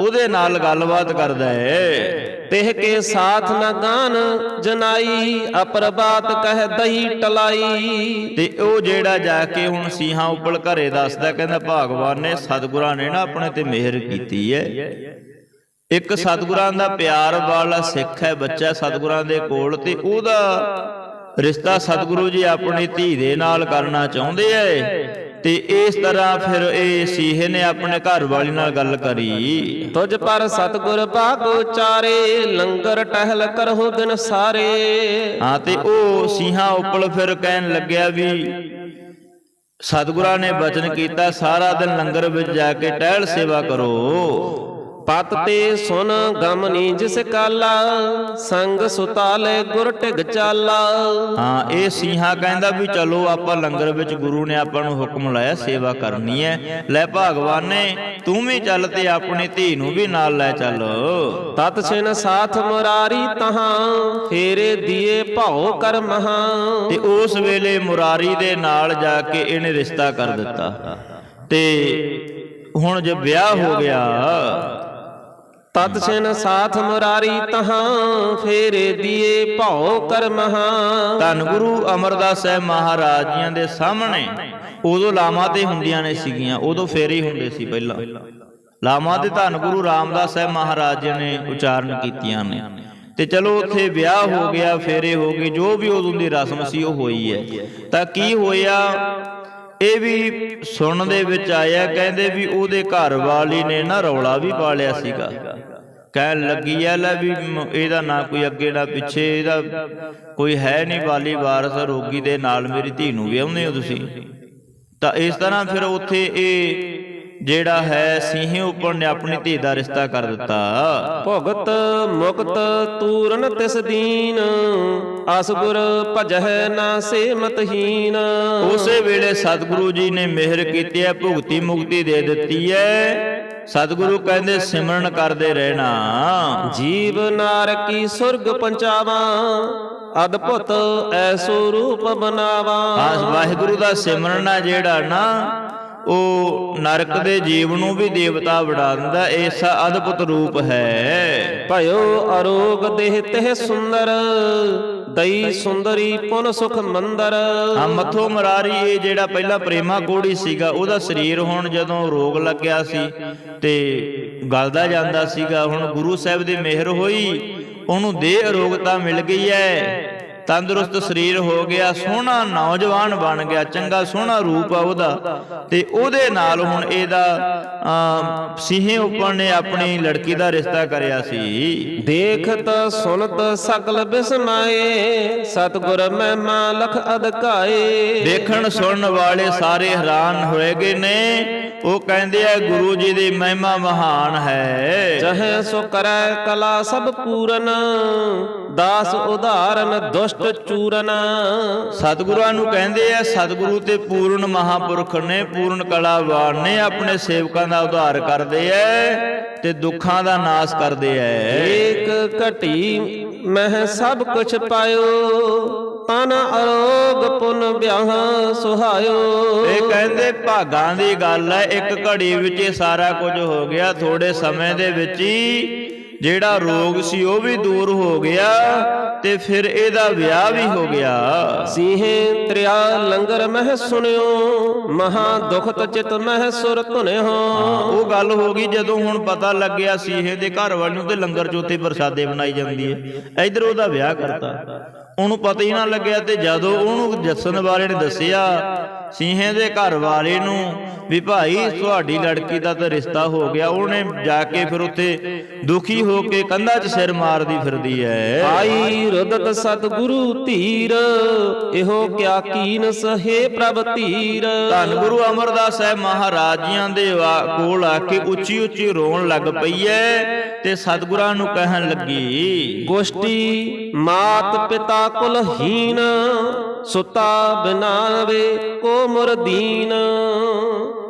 ਉਹਦੇ ਨਾਲ ਗੱਲਬਾਤ ਕਰਦਾ ਹੈ ਤਿਹ ਕੇ ਸਾਥ ਨ ਗਾਨ ਜਨਾਈ ਅਪਰ ਬਾਤ ਕਹਿ ਦਈ ਟਲਾਈ। ਤੇ ਉਹ ਜਿਹੜਾ ਜਾ ਕੇ ਹੁਣ ਸਿੰਘਾਂ ਉੱਪਰ ਘਰੇ ਦੱਸਦਾ ਕਹਿੰਦਾ ਭਗਵਾਨ ਨੇ ਸਤਿਗੁਰਾਂ ਨੇ ਨਾ ਆਪਣੇ ਤੇ ਮਿਹਰ ਕੀਤੀ ਹੈ ਇੱਕ ਸਤਿਗੁਰਾਂ ਦਾ ਪਿਆਰ ਵਾਲਾ ਸਿੱਖ ਹੈ ਬੱਚਾ ਸਤਿਗੁਰਾਂ ਦੇ ਕੋਲ ਤੇ ਉਹਦਾ ਰਿਸ਼ਤਾ ਸਤਿਗੁਰੂ ਜੀ ਆਪਣੀ ਧੀ ਦੇ ਨਾਲ ਕਰਨਾ ਚਾਹੁੰਦੇ ਐ ਤੇ ਇਸ ਤਰ੍ਹਾਂ ਫਿਰ ਇਹ ਸੀਹੇ ਨੇ ਆਪਣੇ ਘਰ ਵਾਲੀ ਨਾਲ ਗੱਲ ਕਰੀ। ਤੁਝ ਪਰ ਸਤਗੁਰ ਬਾਗੋ ਚਾਰੇ ਲੰਗਰ ਟਹਿਲ ਕਰਹੁ ਦਿਨ ਸਾਰੇ। ਹਾਂ ਤੇ ਉਹ ਸਿੰਘਾਂ ਉੱਪਰ ਫਿਰ ਕਹਿਣ ਲੱਗਿਆ ਵੀ ਸਤਿਗੁਰਾਂ ਨੇ ਬਚਨ ਕੀਤਾ ਸਾਰਾ ਦਿਨ ਲੰਗਰ ਵਿੱਚ ਜਾ ਕੇ ਟਹਿਲ ਸੇਵਾ ਕਰੋ। ਪਤ ਤੇ ਸੁਨ ਗਮਨੀ ਜਿਸ ਕਾਲਾ ਸੰਗ ਸੁਤਾਲੇ ਗੁਰ ਟਿਗ ਚਾਲਾ। ਹਾਂ ਇਹ ਸਿੰਘਾ ਕਹਿੰਦਾ ਵੀ ਚਲੋ ਆਪਾਂ ਲੰਗਰ ਵਿੱਚ ਗੁਰੂ ਨੇ ਆਪਾਂ ਨੂੰ ਹੁਕਮ ਲਾਇਆ ਸੇਵਾ ਕਰਨੀ ਹੈ। ਲੈ ਭਗਵਾਨ ਤੂੰ ਵੀ ਚੱਲ ਤੇ ਆਪਣੀ ਧੀ ਨੂੰ ਵੀ ਨਾਲ ਲੈ ਚੱਲ। ਤਤ ਛਿਨ ਸਾਥ ਮੁਰਾਰੀ ਤਹਾਂ ਫੇਰੇ ਦੀਏ ਭਾਉ ਕਰ ਮਹਾ। ਤੇ ਉਸ ਵੇਲੇ ਮੁਰਾਰੀ ਦੇ ਨਾਲ ਜਾ ਕੇ ਇਹਨੇ ਰਿਸ਼ਤਾ ਕਰ ਦਿੱਤਾ। ਤੇ ਹੁਣ ਜੇ ਵਿਆਹ ਹੋ ਗਿਆ ਤਤ ਸਿਨ ਸਾਥ ਮੁਰਾਰੀ ਤਹਾਂ, ਫੇਰੇ ਦੀਏ ਭਾਉ ਕਰ ਧੰਨ ਗੁਰੂ ਅਮਰਦਾਸ ਸਾਹਿਬ ਮਹਾਰਾਜ ਜੀਆਂ ਦੇ ਸਾਹਮਣੇ, ਉਦੋਂ ਲਾਵਾਂ ਤੇ ਹੁੰਦੀਆਂ ਨੇ ਸੀਗੀਆਂ, ਉਦੋਂ ਫੇਰੇ ਹੀ ਹੁੰਦੇ ਸੀ ਪਹਿਲਾਂ। ਲਾਵਾਂ ਤੇ ਧੰਨ ਗੁਰੂ ਰਾਮਦਾਸ ਸਾਹਿਬ ਮਹਾਰਾਜ ਜੀ ਨੇ ਉਚਾਰਨ ਕੀਤੀਆਂ ਨੇ। ਤੇ ਚਲੋ ਉੱਥੇ ਵਿਆਹ ਹੋ ਗਿਆ, ਫੇਰੇ ਹੋ ਗਏ, ਜੋ ਵੀ ਉਦੋਂ ਦੀ ਰਸਮ ਸੀ ਉਹ ਹੋਈ ਹੈ। ਤਾਂ ਕੀ ਹੋਇਆ? ਇਹ ਵੀ ਸੁਣਨ ਦੇ ਵਿੱਚ ਆਇਆ, ਕਹਿੰਦੇ ਵੀ ਉਹਦੇ ਘਰ ਵਾਲੀ ਨੇ ਨਾ ਰੌਲਾ ਵੀ ਪਾ ਲਿਆ ਸੀਗਾ। ਕਹਿਣ ਲੱਗੀ ਐ ਲੈ ਵੀ ਇਹਦਾ ਨਾ ਕੋਈ ਅੱਗੇ ਨਾ ਪਿੱਛੇ ਇਹਦਾ ਕੋਈ ਹੈ ਨਹੀਂ ਵਾਲੀ ਵਾਰਸ ਰੋਗੀ ਦੇ ਨਾਲ ਮੇਰੀ ਧੀ ਨੂੰ ਵਿਆਹੁੰਦੇ ਹੋ ਤੁਸੀਂ। ਤਾਂ ਇਸ ਤਰ੍ਹਾਂ ਫਿਰ ਉੱਥੇ ਇਹ ਜਿਹੜਾ ਹੈ ਸਿੰਘੇ ਉੱਪਰ ਨੇ ਆਪਣੀ ਧੀ ਦਾ ਰਿਸ਼ਤਾ ਕਰ ਦਿੱਤਾ। ਭੁਗਤ ਮੁਕਤ ਤੂਰਨ ਤਿਸ ਦੀਨ ਅਸਗੁਰ ਭਜਹਿ ਨਾ ਸੇ ਮਤਹੀਨ ਉਸੇ ਵੇਲੇ ਸਤਿਗੁਰੂ ਜੀ ਨੇ ਮਿਹਰ ਕੀਤੀ ਹੈ ਭੁਗਤੀ ਮੁਕਤੀ ਦੇ ਦਿੱਤੀ ਹੈ ਸਤਿਗੁਰੂ ਕਹਿੰਦੇ, ਸਿਮਰਨ ਕਰਦੇ ਰਹਿਣਾ। ਜੀਵ ਨਾਰ ਕੀ ਸੁਰਗ ਪੰਚਾਵਾ ਅਦਭੁਤ ਐਸੋ ਰੂਪ ਬਣਾਵਾ ਆਸ ਵਾਹਿਗੁਰੂ ਦਾ ਸਿਮਰਨ ਆ ਜਿਹੜਾ ਨਾ, ਉਹ ਨਰਕ ਦੇ ਜੀਵ ਨੂੰ ਵੀ ਦੇਵਤਾ ਬਣਾ ਦਿੰਦਾ ਐਸਾ ਅਦਭੁਤ ਰੂਪ ਹੈ। ਭਇਓ ਅਰੋਗ ਦੇਹ ਤੇ ਸੁੰਦਰ, ਦਈ ਸੁੰਦਰੀ ਪੁਨ ਸੁਖ ਮੰਦਰ। ਆ ਮੱਥੋ ਮਰਾਰੀ ਇਹ ਜਿਹੜਾ ਪਹਿਲਾ ਪ੍ਰੇਮਾ ਕੋੜੀ ਸੀਗਾ, ਉਹਦਾ ਸਰੀਰ ਹੁਣ ਜਦੋਂ ਰੋਗ ਲੱਗਿਆ ਸੀ ਤੇ ਗਲਦਾ ਜਾਂਦਾ ਸੀਗਾ, ਹੁਣ ਗੁਰੂ ਸਾਹਿਬ ਦੀ ਮਿਹਰ ਹੋਈ, ਉਹਨੂੰ ਦੇਹ ਅਰੋਗਤਾ ਮਿਲ ਗਈ ਹੈ। ਤੰਦਰੁਸਤ ਸਰੀਰ ਹੋ ਗਿਆ ਸੋਹਣਾ ਨੌਜਵਾਨ ਬਣ ਗਿਆ ਚੰਗਾ ਸੋਹਣਾ ਰੂਪ ਆ ਉਹਦਾ। ਤੇ ਉਹਦੇ ਨਾਲ ਹੁਣ ਇਹਦਾ ਸਿੰਘੇ ਉੱਪਰ ਨੇ ਆਪਣੀ ਲੜਕੀ ਦਾ ਰਿਸ਼ਤਾ ਕਰਿਆ ਸੀ। ਦੇਖਤ ਸੁਨਤ ਸਕਲ ਬਿਸਮਾਏ ਸਤਗੁਰ ਮਹਿਮਾ ਲਖ ਅਦਕਾਏ ਦੇਖਣ ਸੁਣਨ ਵਾਲੇ ਸਾਰੇ ਹੈਰਾਨ ਹੋਏ ਗਏ ਨੇ ਉਹ ਕਹਿੰਦੇ ਆ ਗੁਰੂ ਜੀ ਦੀ ਮਹਿਮਾ ਮਹਾਨ ਹੈ। ਚਹੈ ਸੋ ਕਰੈ ਕਲਾ ਸਭ ਪੂਰਨ ਦਾਸ ਉਧਾਰਨ ਦੁਸ਼ਟ ਚੂਰਨ। ਸਤਿਗੁਰਾਂ ਨੂੰ ਕਹਿੰਦੇ ਆ ਸਤਿਗੁਰੂ ਤੇ ਪੂਰਨ ਮਹਾਪੁਰਖ ਨੇ ਪੂਰਨ ਕਲਾਵਾਨ ਨੇ ਆਪਣੇ ਸੇਵਕਾਂ ਦਾ ਉਧਾਰ ਕਰਦੇ ਐ ਤੇ ਦੁੱਖਾਂ ਦਾ ਨਾਸ਼ ਕਰਦੇ ਐ। ਏਕ ਘਟੀ ਮਹਿ ਸਭ ਕੁਛ ਪਾਇਓ ਤਨ ਅਰੋਗ ਪੁਨ ਵਿਆਹ ਸੁਹਾਇਓ। ਇਹ ਕਹਿੰਦੇ ਭਾਗਾਂ ਦੀ ਗੱਲ ਹੈ ਇੱਕ ਘੜੀ ਵਿੱਚ ਸਾਰਾ ਕੁਝ ਹੋ ਗਿਆ ਥੋੜੇ ਸਮੇਂ ਦੇ ਵਿੱਚ ਹੀ ਜਿਹੜਾ ਰੋਗ ਸੀ ਉਹ ਵੀ ਦੂਰ ਹੋ ਗਿਆ ਤੇ ਫਿਰ ਇਹਦਾ ਵਿਆਹ ਵੀ ਹੋ ਗਿਆ। ਸੀਹੇ ਤ੍ਰਿਆ ਲੰਗਰ ਮਹਿ ਸੁਣਿਓ ਮਹਾ ਦੁਖਤ ਚਿਤ ਮਹਿ ਸੁਰ ਧੁਨਿਓ। ਉਹ ਗੱਲ ਹੋ ਗਈ ਜਦੋਂ ਹੁਣ ਪਤਾ ਲੱਗਿਆ ਸੀਹੇ ਦੇ ਘਰ ਵਾਲੀ ਨੂੰ ਤੇ ਲੰਗਰ ਚੋਥੇ ਪ੍ਰਸਾਦੇ ਬਣਾਈ ਜਾਂਦੀ ਹੈ। ਇਧਰ ਉਹਦਾ ਵਿਆਹ ਕਰਤਾ। ਉਹਨੂੰ ਪਤਾ ਹੀ ਨਾ ਲੱਗਿਆ ਤੇ ਜਦੋਂ ਉਹਨੂੰ ਜੱਸਨ ਵਾਲੇ ਨੇ ਦੱਸਿਆ ਸੀਹੇ ਦੇ ਘਰ ਵਾਲੇ ਨੂੰ ਵੀ ਭਾਈ ਤੁਹਾਡੀ ਲੜਕੀ ਦਾ ਤਾਂ ਰਿਸ਼ਤਾ ਹੋ ਗਿਆ ਉਹਨੇ ਜਾ ਕੇ ਫਿਰ ਉੱਥੇ ਦੁਖੀ ਹੋ ਕੇ ਕੰਧਾਂ 'ਚ ਸਿਰ ਮਾਰਦੀ ਫਿਰਦੀ ਐ। ਆਈ ਰੁਦਤ ਸਤਿਗੁਰੂ ਧੀਰ ਇਹੋ ਕਿਆ ਕੀਨ ਸਹੇ ਪ੍ਰਭ ਧੀਰ ਧੰਨ ਗੁਰੂ ਅਮਰਦਾਸ ਸਾਹਿਬ ਮਹਾਰਾਜ ਜੀਆਂ ਦੇ ਕੋਲ ਆ ਕੇ ਉੱਚੀ ਉੱਚੀ ਰੋਣ ਲੱਗ ਪਈ ਐ ਤੇ ਸਤਿਗੁਰਾਂ ਨੂੰ ਕਹਿਣ ਲੱਗੀ ਗੋਸ਼ਟੀ ਮਾਤ ਪਿਤਾ ਕੁਲ ਹੀਨ ਸੁਤਾ ਬਿਨਾਵੇ ਕੋ ਮੁਰਦੀਨ।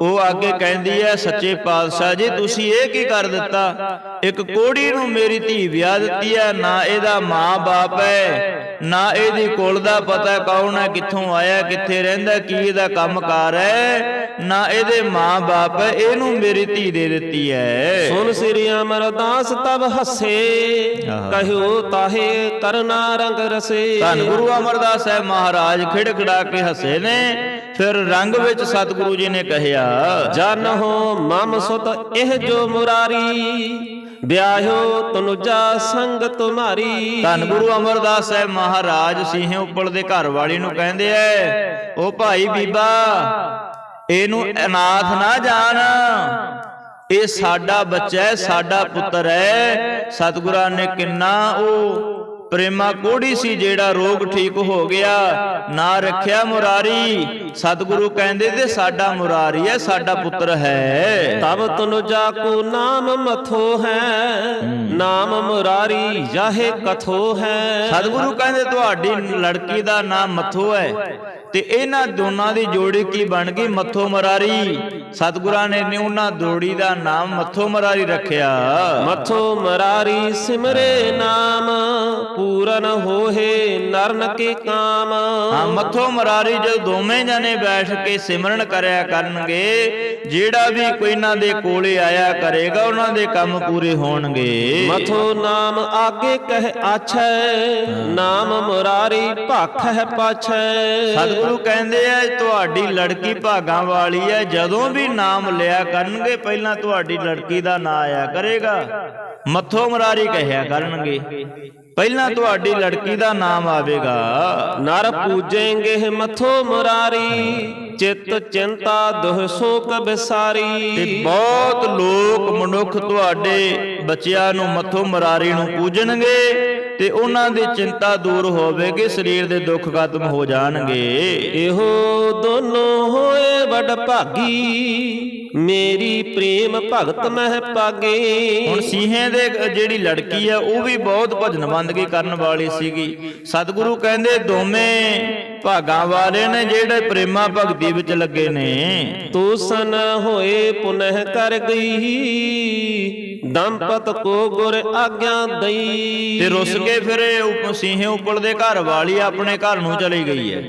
ਉਹ ਅੱਗੇ ਕਹਿੰਦੀ ਐ ਸੱਚੇ ਪਾਤਸ਼ਾਹ ਜੀ ਤੁਸੀਂ ਇਹ ਕੀ ਕਰ ਦਿੱਤਾ? ਇੱਕ ਕੋੜੀ ਨੂੰ ਮੇਰੀ ਧੀ ਵਿਆਹ ਦਿੱਤੀ ਐ ਨਾ ਇਹਦਾ ਮਾਂ-ਬਾਪ ਐ ਨਾ ਇਹਦੀ ਕੁਲ ਦਾ ਪਤਾ ਕੌਣ ਐ ਕਿੱਥੋਂ ਆਇਆ ਕਿੱਥੇ ਰਹਿੰਦਾ ਕੀ ਇਹਦਾ ਕੰਮਕਾਰ ਐ ਨਾ ਇਹਦੇ ਮਾਂ-ਬਾਪ ਐ ਇਹਨੂੰ ਮੇਰੀ ਧੀ ਦੇ ਦਿੱਤੀ ਐ ਸੁਨ ਸ੍ਰੀ ਅਮਰਦਾਸ ਤਬ ਹੱਸੇ। ਕਹਿਓ ਤਾਹੇ ਕਰਨਾ ਰੰਗ ਰਸੇ। ਧੰਨ ਗੁਰੂ ਅਮਰਦਾਸ ਸਾਹਿਬ ਮਹਾਰਾਜ ਖਿੜਖੜਾ ਕੇ ਹੱਸੇ ਨੇ। ਫਿਰ ਰੰਗ ਵਿੱਚ ਸਤਿਗੁਰੂ ਜੀ ਨੇ ਕਹਿਆ ਜਨ ਹੋ ਮਮ ਸੁਤ ਇਹ ਜੋ ਮੁਰਾਰੀ ਵਿਆਹੋ ਤਨੁਜਾ ਸੰਗ ਤੁਮਾਰੀ। ਧੰਨ ਗੁਰੂ ਅਮਰਦਾਸ ਸਾਹਿਬ ਮਹਾਰਾਜ ਸਿੰਘੇ ਉੱਪਰ ਦੇ ਘਰ ਵਾਲੀ ਨੂੰ ਕਹਿੰਦੇ ਐ ਉਹ ਭਾਈ ਬੀਬਾ ਇਹਨੂੰ ਅਨਾਥ ਨਾ ਜਾਣ। ਇਹ ਸਾਡਾ ਬੱਚਾ ਹੈ ਸਾਡਾ ਪੁੱਤਰ ਹੈ ਸਤਿਗੁਰਾਂ ਨੇ ਕਿੰਨਾ ਉਹ ਪ੍ਰੇਮਾ ਕੋੜੀ ਸੀ ਜਿਹੜਾ ਰੋਗ ਠੀਕ ਹੋ ਗਿਆ। ਨਾ ਰੱਖਿਆ ਮੁਰਾਰੀ। ਸਤਿਗੁਰੂ ਕਹਿੰਦੇ ਤੇ ਸਾਡਾ ਮੁਰਾਰੀ ਹੈ ਸਾਡਾ ਪੁੱਤਰ ਹੈ। ਤਬ ਤੁਨ ਜਾ ਕੋ ਨਾਮ ਮਥੋ ਹੈ ਨਾਮ ਮੁਰਾਰੀ ਜਾਹੇ ਕਥੋ ਹੈ। ਸਤਿਗੁਰੂ ਕਹਿੰਦੇ ਤੁਹਾਡੀ ਲੜਕੀ ਦਾ ਨਾਮ ਮੱਥੋ ਹੈ। ਤੇ ਇਹਨਾਂ ਦੋਨਾਂ ਦੀ ਜੋੜੀ ਕੀ ਬਣ ਗਈ? ਮੱਥੋ ਮਰਾਰੀ। ਸਤਿਗੁਰਾਂ ਨੇ ਨੇ ਉਹਨਾਂ ਜੋੜੀ ਦਾ ਨਾਮ ਮੱਥੋ ਮਰਾਰੀ ਰੱਖਿਆ। ਮਥੋ ਮਰਾਰੀ ਸਿਮਰੇ ਨਾਮ ਪੂਰਨ ਹੋਏ ਨਰਨ ਕੇ ਕਾਮ। ਹਾਂ ਮੱਥੋ ਮਰਾਰੀ ਜੋ ਦੋਵੇਂ ਜਣੇ ਬੈਠ ਕੇ ਸਿਮਰਨ ਕਰਿਆ ਕਰਨਗੇ ਜਿਹੜਾ ਵੀ ਕੋਈ ਇਹਨਾਂ ਦੇ ਕੋਲੇ ਆਇਆ ਕਰੇਗਾ ਉਹਨਾਂ ਦੇ ਕੰਮ ਪੂਰੇ ਹੋਣਗੇ। ਮਥੋ ਨਾਮ ਆਗੇ ਕਹਿ ਆਛੈ ਨਾਮ ਮੁਰਾਰੀ ਭਖ ਹੈ ਪਾਛੈ। ਸਤਿਗੁਰੂ ਕਹਿੰਦੇ ਆ ਤੁਹਾਡੀ ਲੜਕੀ ਭਾਗਾਂ ਵਾਲੀ ਹੈ ਜਦੋਂ ਵੀ ਨਾਮ ਲਿਆ ਕਰਨਗੇ ਪਹਿਲਾਂ ਤੁਹਾਡੀ ਲੜਕੀ ਦਾ ਨਾਂ ਆਇਆ ਕਰੇਗਾ। ਮੱਥੋ ਮਰਾਰੀ ਕਹਿਆ ਕਰਨਗੇ। ਪਹਿਲਾਂ ਤੁਹਾਡੀ ਲੜਕੀ ਦਾ ਨਾਮ ਆਵੇਗਾ। ਨਰ ਪੂਜेंगे ਮਥੋ ਮੁਰਾਰੀ ਚਿਤ ਚਿੰਤਾ ਦੁਹ ਸੋਕ ਤੇ ਬਿਸਾਰੀ ਬਹੁਤ ਲੋਕ ਮਨੁੱਖ ਤੁਹਾਡੇ ਬੱਚਿਆਂ ਨੂੰ ਮੱਥੋ ਮਰਾਰੀ ਨੂੰ ਪੂਜਣਗੇ। ਤੇ ਉਹਨਾਂ ਦੀ ਚਿੰਤਾ ਦੂਰ ਹੋਵੇਗੀ ਸਰੀਰ ਦੇ ਦੁੱਖ ਖਤਮ ਹੋ ਜਾਣਗੇ। ਇਹੋ ਦੋਨੋਂ ਹੋਏ ਵਡ ਭਾਗੀ ਮੇਰੀ ਪ੍ਰੇਮ ਭਗਤ ਮਹਿ ਪਾਗੇ ਹੁਣ ਸੀਹੇ ਦੇ ਜਿਹੜੀ ਲੜਕੀ ਆ ਉਹ ਵੀ ਬਹੁਤ ਭਜਨ ਬੰਦਗੀ ਕਰਨ ਵਾਲੀ ਸੀਗੀ। ਸਤਿਗੁਰੂ ਕਹਿੰਦੇ ਦੋਵੇਂ ਭਾਗਾਂ ਵਾਲੇ ਨੇ ਜਿਹੜੇ ਪ੍ਰੇਮਾ ਭਗਤੀ ਵਿੱਚ ਲੱਗੇ ਨੇ। ਤੂੰ ਸਨ ਹੋਏ ਪੁਨਹ ਕਰ ਗਈ। ਦੰਪਤ ਕੋ ਗੁਰ ਆਗਿਆ ਦਈ। ਤੇ ਰੁੱਸ ਕੇ ਫਿਰ ਇਹ ਉਪ- ਸੀਹੇ ਉੱਪਰ ਦੇ ਘਰ ਵਾਲੀ ਆਪਣੇ ਘਰ ਨੂੰ ਚਲੀ ਗਈ ਹੈ।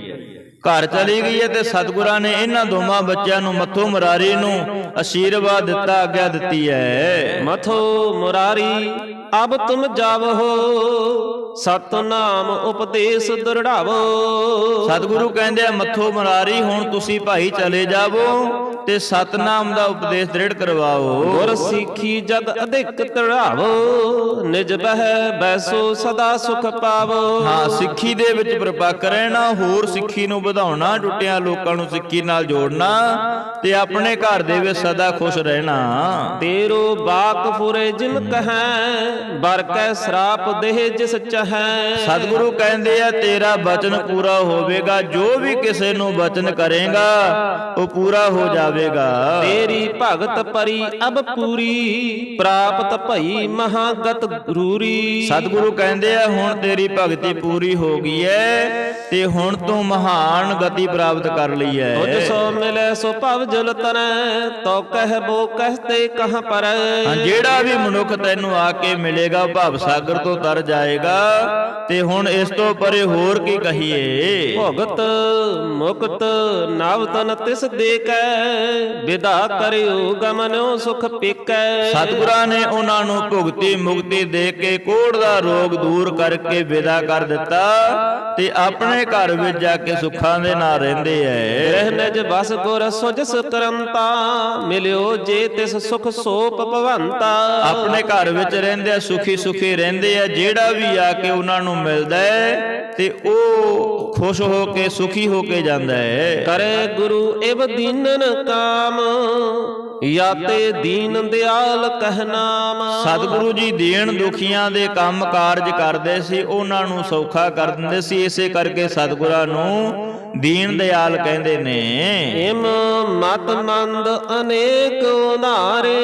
ਘਰ ਚਲੀ ਗਈ ਹੈ ਤੇ ਸਤਿਗੁਰਾਂ ਨੇ ਇਹਨਾਂ ਦੋਵਾਂ ਬੱਚਿਆਂ ਨੂੰ ਮੱਥੋ ਮਰਾਰੀ ਨੂੰ ਅਸ਼ੀਰਵਾਦ ਦਿੱਤਾ ਆਗਿਆ ਦਿੱਤੀ ਹੈ। ਮਥੋ ਮੁਰਾਰੀ ਅਬ ਤੁਮ ਜਾਵੋ। ਸਤਨਾਮ ਉਪਦੇਸ਼ ਦ੍ਰਿੜਾਵੋ। ਸਤਿਗੁਰੂ ਕਹਿੰਦੇ ਆ ਮੱਥੋ ਮਰਾਰੀ ਹੁਣ ਤੁਸੀਂ ਭਾਈ ਚਲੇ ਜਾਵੋ ਤੇ ਸਤਨਾਮ ਦਾ ਉਪਦੇਸ਼ ਦ੍ਰਿੜ ਕਰਵਾਓ। ਗੁਰ ਸਿੱਖੀ ਜਗ ਅਧਿਕ ਤੜਾਵੋ ਨਿਜ ਬਹਿ ਬੈਸੋ ਸਦਾ ਸੁਖ ਪਾਵੋ। ਹਾਂ ਸਿੱਖੀ ਦੇ ਵਿੱਚ ਪ੍ਰਪੱਕ ਰਹਿਣਾ ਹੋਰ ਸਿੱਖੀ ਨੂੰ ਵਧਾਉਣਾ ਟੁੱਟਿਆਂ ਲੋਕਾਂ ਨੂੰ ਸਿੱਖੀ ਨਾਲ ਜੋੜਨਾ ਤੇ ਆਪਣੇ ਘਰ ਦੇ ਵਿੱਚ ਸਦਾ ਖੁਸ਼ ਰਹਿਣਾ। ਤੇਰੋ ਬਾਕ ਫੁਰੇ ਜਿਨ ਕਹੈ ਬਰ ਕੈ ਸਰਾਪ ਦੇਹ ਜਿਸ ਚਹੈ। ਸਤਿਗੁਰੂ ਕਹਿੰਦੇ ਆ ਤੇਰਾ ਬਚਨ ਪੂਰਾ ਹੋਵੇਗਾ ਜੋ ਵੀ ਕਿਸੇ ਨੂੰ ਬਚਨ ਕਰੇਗਾ ਉਹ ਪੂਰਾ ਹੋ ਜਾਵੇਗਾ। ਤੇਰੀ ਭਗਤ ਪਰੀ ਅਬ ਪੂਰੀ ਪ੍ਰਾਪਤ ਭਈ ਮਹਾਗਤ ਗਰੂਰੀ ਸਤਿਗੁਰੂ ਕਹਿੰਦੇ ਆ ਹੁਣ ਤੇਰੀ ਭਗਤੀ ਪੂਰੀ ਹੋ ਗਈ ਹੈ ਤੇ ਹੁਣ ਤੂੰ ਮਹਾਨ ਗਤੀ ਪ੍ਰਾਪਤ ਕਰ ਲਈ ਤੁਝ ਹੈ ਸੋ ਮਿਲੇ ਸੋ ਭਵ ਜਲ ਤਰੈ ਤੋ ਕਹਿ ਬੋ ਕਹਤੇ ਕਹ ਪਰੈ। ਹਾਂ ਜਿਹੜਾ ਵੀ ਮਨੁੱਖ ਤੈਨੂੰ ਆ ਕੇ ਮਿਲੇਗਾ ਭਵ ਸਾਗਰ ਤੋਂ ਤਰ ਜਾਏਗਾ। ਤੇ ਹੁਣ ਇਸ ਤੋਂ ਪਰੇ ਹੋਰ ਕੀ ਕਹੀਏ? ਭਗਤ ਮੁਕਤ ਨਵ ਤਨ ਤਿਸ ਦੇ ਕੈ ਵਿਦਾ ਕਰਿਓ ਗਮਨੋ ਸੁਖ ਪੀਕੈ। ਸਤਿਗੁਰਾਂ ਨੇ ਉਹਨਾਂ ਨੂੰ ਭੁਗਤੀ ਮੁਕਤੀ ਦੇ ਕੇ ਕੋੜ ਦਾ ਰੋਗ ਦੂਰ ਕਰਕੇ ਵਿਦਾ ਕਰ ਦਿੱਤਾ ਤੇ ਆਪਣੇ ਘਰ ਵਿੱਚ ਜਾ ਕੇ ਸੁੱਖਾਂ ਦੇ ਨਾਲ ਰਹਿੰਦੇ ਐ। ਰਹਿ ਨਿਜ ਬਸ ਗੁਰ ਸੁਜਸ ਕਰੰਤਾ ਮਿਲਿਓ ਜੇ ਤਿਸ ਸੁਖ ਸੋਪ ਭਵੰਤਾ। ਆਪਣੇ ਘਰ ਵਿੱਚ ਰਹਿੰਦੇ ਸੁਖੀ ਸੁਖੀ ਰਹਿੰਦੇ ਆ ਜਿਹੜਾ ਵੀ ਆ ਕੇ ਉਹਨਾਂ ਨੂੰ ਮਿਲਦਾ ਹੈ ਤੇ ਉਹ ਖੁਸ਼ ਹੋ ਕੇ ਸੁਖੀ ਹੋ ਕੇ ਜਾਂਦਾ ਹੈ। ਕਰੇ ਗੁਰੂ ਇਵ ਦੀਨਨ ਕਾਮ ਯਾਤੇ ਦੀਨ ਦਿਆਲ ਕਹਿ ਨਾਮ। ਸਤਿਗੁਰੂ ਜੀ ਦੇਣ ਦੁਖੀਆਂ ਦੇ ਕੰਮ ਕਾਰਜ ਕਰਦੇ ਸੀ ਉਹਨਾਂ ਨੂੰ ਸੌਖਾ ਕਰ ਦਿੰਦੇ ਸੀ। ਇਸੇ ਕਰਕੇ ਸਤਿਗੁਰਾਂ ਨੂੰ ਦੀਨ ਦਿਆਲ ਕਹਿੰਦੇ ਨੇ। ਇਮ ਮਤ ਮੰਦ ਅਨੇਕ ਉਧਾਰੇ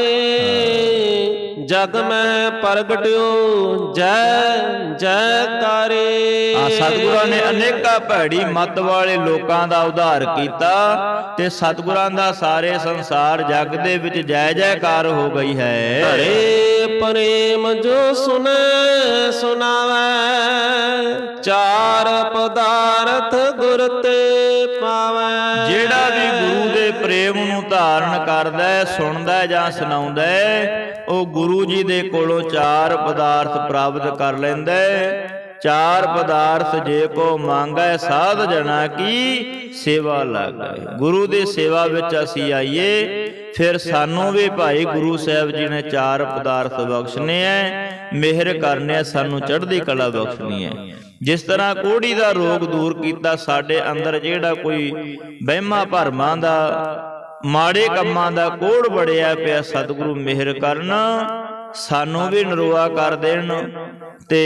ਜਗ ਮੈਂ ਪ੍ਰਗਟਿਓ ਜੈ ਜੈ ਕਾਰੇ। ਆ ਸਤਿਗੁਰਾਂ ਨੇ ਅਨੇਕਾਂ ਭੈੜੀ ਮਤ ਵਾਲੇ ਲੋਕਾਂ ਦਾ ਉਧਾਰ ਕੀਤਾ ਤੇ ਸਤਿਗੁਰਾਂ ਦਾ ਸਾਰੇ ਸੰਸਾਰ ਜਗ ਦੇ ਵਿੱਚ ਜੈ ਜੈਕਾਰ ਹੋ ਗਈ ਹੈ। ਹਰੇ ਪ੍ਰੇਮ ਜੋ ਸੁਨੇ ਸੁਨਾਵੇ, ਚਾਰ ਪਦਾਰਥ ਗੁਰ ਤੇ ਪਾਵੇ। ਜਿਹੜਾ ਵੀ ਗੁਰੂ ਦੇ ਪ੍ਰੇਮ ਨੂੰ ਧਾਰਨ ਕਰਦਾ ਹੈ, ਸੁਣਦਾ ਹੈ ਜਾਂ ਸੁਣਾਉਂਦਾ ਹੈ, ਉਹ ਗੁਰੂ ਜੀ ਦੇ ਕੋਲੋਂ ਚਾਰ ਪਦਾਰਥ ਪ੍ਰਾਪਤ ਕਰ ਲੈਂਦਾ ਹੈ। ਚਾਰ ਪਦਾਰਥ ਜੇ ਕੋ ਮੰਗੈ ਸਾਧ ਜਨਾ ਕੀ ਸੇਵਾ ਲਾਗੈ। ਗੁਰੂ ਦੀ ਸੇਵਾ ਵਿੱਚ ਅਸੀਂ ਆਈਏ ਫਿਰ ਸਾਨੂੰ ਵੀ ਭਾਈ ਗੁਰੂ ਸਾਹਿਬ ਜੀ ਨੇ ਚਾਰ ਪਦਾਰਥ ਬਖਸ਼ਨੇ ਐ ਮਿਹਰ ਕਰਨੇ ਸਾਨੂੰ ਚੜ੍ਹਦੀ ਕਲਾ ਬਖਸ਼ਣੀ ਐ। ਜਿਸ ਤਰ੍ਹਾਂ ਕੋੜੀ ਦਾ ਰੋਗ ਦੂਰ ਕੀਤਾ ਸਾਡੇ ਅੰਦਰ ਜਿਹੜਾ ਕੋਈ ਵਹਿਮਾਂ ਭਰਮਾਂ ਦਾ ਮਾੜੇ ਕੰਮਾਂ ਦਾ ਕੋੜ ਬੜਿਆ ਪਿਆ ਸਤਿਗੁਰੂ ਮਿਹਰ ਕਰਨ। ਸਾਨੂੰ ਵੀ ਨਰੋਆ ਕਰ ਦੇਣ ਤੇ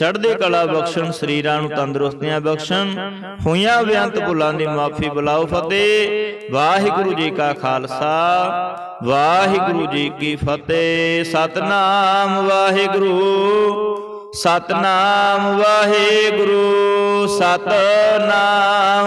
ਚੜ੍ਹਦੀ ਕਲਾ ਬਖਸ਼ਣ, ਸਰੀਰਾਂ ਨੂੰ ਤੰਦਰੁਸਤੀਆਂ ਬਖਸ਼ਣ, ਹੋਈਆਂ ਬੇਅੰਤ ਭੁੱਲਾਂ ਦੀ ਮਾਫੀ ਬੁਲਾਓ ਫਤਿਹ। ਵਾਹਿਗੁਰੂ ਜੀ ਕਾ ਖਾਲਸਾ, ਵਾਹਿਗੁਰੂ ਜੀ ਕੀ ਫਤਿਹ। ਸਤਨਾਮ ਵਾਹਿਗੁਰੂ ਸਤਨਾਮ ਵਾਹਿਗੁਰੂ, ਸਤਨਾਮ